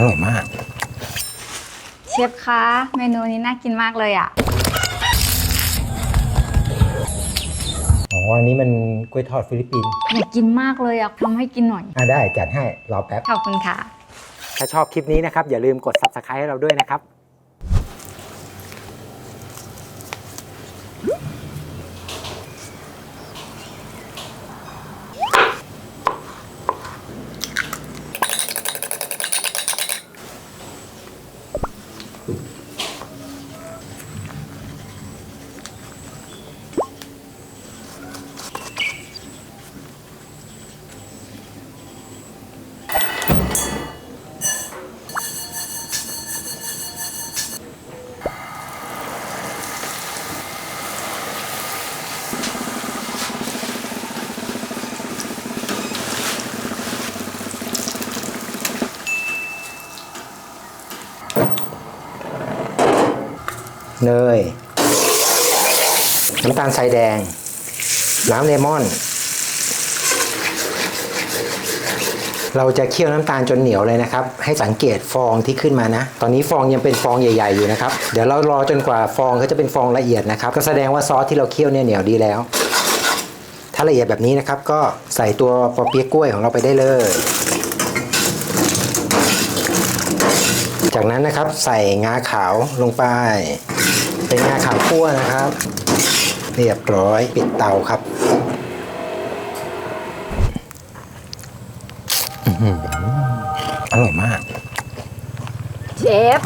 อร่อยมาก เชฟคะเมนูนี้น่ากินมากเลยอะ อ๋อ อันนี้มันกล้วยทอดฟิลิปปินส์อยากกินมากเลยอะทำให้กินหน่อย อะได้จัดให้รอแป๊บ ขอบคุณค่ะ ถ้าชอบคลิปนี้นะครับ อย่าลืมกด subscribe ให้เราด้วยนะครับ เนยน้ำตาลทรายแดง น้ำเลมอน เราจะเคี่ยวน้ำตาลจนเหนียวเลยนะครับ ให้สังเกตฟองที่ขึ้นมานะ ตอนนี้ฟองยังเป็นฟองใหญ่ ๆ อยู่นะครับ เดี๋ยวเรารอจนกว่าฟองเขาจะเป็นฟองละเอียดนะครับ ก็แสดงว่าซอสที่เราเคี่ยวเนี่ยเหนียวดีแล้ว ถ้าละเอียดแบบนี้นะครับ ก็ใส่ตัวปอเปี๊ยะกล้วยของเราไปได้เลย จากนั้นนะครับใส่งาขาวลงไป เป็นงาขาวคั่วนะครับ เรียบร้อยปิดเตาครับอื้อหืออร่อยมาก เชฟ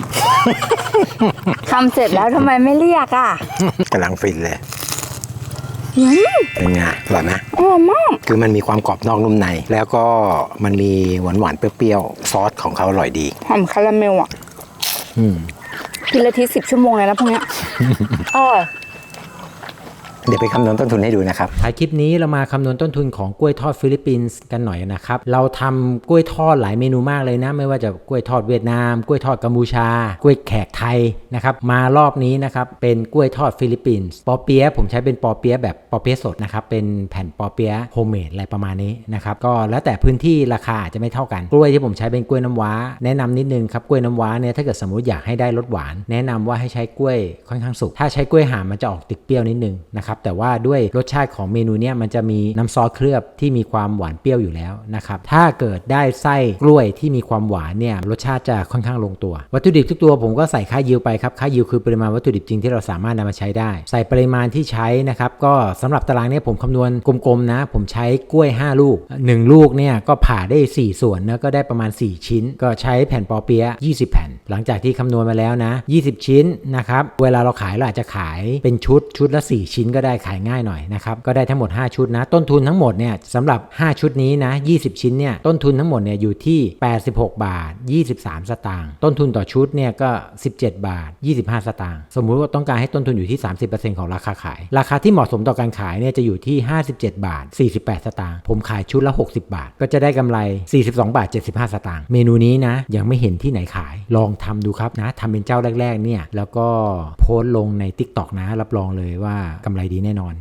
ทำเสร็จแล้วทำไมไม่เรียกอะกำลังฟินเลยอืมเป็นไงอร่อยไหมอร่อยมาก คือมันมีความกรอบนอกนุ่มใน แล้วก็มันมีหวานหวานๆเปรี้ยวๆ ซอสของเขาอร่อยดี หอมคาราเมลอะอืม กินละทีสิบชั่วโมงเลยนะพวกเนี้ยอร่อย เดี๋ยวไปคำนวณต้นทุนให้ดูนะครับท้ายคลิปนี้เรามาคำนวณต้นทุนของกล้วยทอดฟิลิปปินส์กันหน่อยนะครับ เราทำกล้วยทอดหลายเมนูมากเลยนะ ไม่ว่าจะกล้วยทอดเวียดนาม กล้วยทอดกัมพูชา กล้วยแขกไทยนะครับ มารอบนี้นะครับเป็นกล้วยทอดฟิลิปปินส์ ปอเปี๊ยะผมใช้เป็นปอเปี๊ยะแบบปอเปี๊ยะสดนะครับ เป็นแผ่นปอเปี๊ยะโฮมเมดอะไรประมาณนี้นะครับ ก็แล้วแต่พื้นที่ราคาอาจจะไม่เท่ากัน กล้วยที่ผมใช้เป็นกล้วยน้ำว้า แนะนำนิดนึงครับ กล้วยน้ำว้าเนี่ยถ้าเกิดสมมติอยากให้ได้รสหวาน แนะนำว่าให้ใช้กล้วยค่อนข้างสุก ถ้าใช้กล้วยหามมันจะออกติดเปรี้ยวนิดนึงนะครับแต่ว่าด้วยรสชาติของเมนูเนี่ยมันจะมีน้ำซอสเคลือบที่มีความหวานเปรี้ยวอยู่แล้วนะครับถ้าเกิดได้ไส้กล้วยที่มีความหวานเนี่ยรสชาติจะค่อนข้างลงตัว วัตถุดิบทุกตัวผมก็ใส่ค่ายิวไปครับค่ายิวคือปริมาณวัตถุดิบจริงที่เราสามารถนำมาใช้ได้ ใส่ปริมาณที่ใช้นะครับก็สำหรับตารางเนี้ผมคำนวณกลมๆนะ ผมใช้กล้วย 5 ลูก 1 ลูกเนี่ยก็ผ่าได้ 4 ส่วนนะก็ได้ประมาณ 4 ชิ้น ก็ใช้แผ่นปอเปี๊ยะ20 แผ่น หลังจากที่คำนวณมาแล้วนะ 20 ชิ้นนะครับ เวลาเราขายเราอาจจะขายเป็นชุดชุดละ 4 ชิ้นก็ได้ขายง่ายหน่อยนะครับ ก็ได้ทั้งหมด 5 ชุดนะ ต้นทุนทั้งหมดเนี่ยสำหรับ 5 ชุดนี้นะ 20 ชิ้นเนี่ยต้นทุนทั้งหมดเนี่ยอยู่ที่ 86 บาท 23 สตางค์ต้นทุนต่อชุดเนี่ยก็ 17 บาท 25 สตางค์สมมุติว่าต้องการให้ต้นทุนอยู่ที่ 30%ของราคาขาย ราคาที่เหมาะสมต่อการขายเนี่ยจะอยู่ที่ 57 บาท 48 สตางค์ผมขายชุดละ 60 บาท ก็จะได้กำไร 42 บาท 75 สตางค์เมนูนี้นะยังไม่เห็นที่ไหนขายลองทำดูครับนะทำเป็นเจ้าแรกๆเนี่ยแล้วก็โพสต์ลงใน TikTok นะ รับรองเลยว่ากำไรดีแน่นอน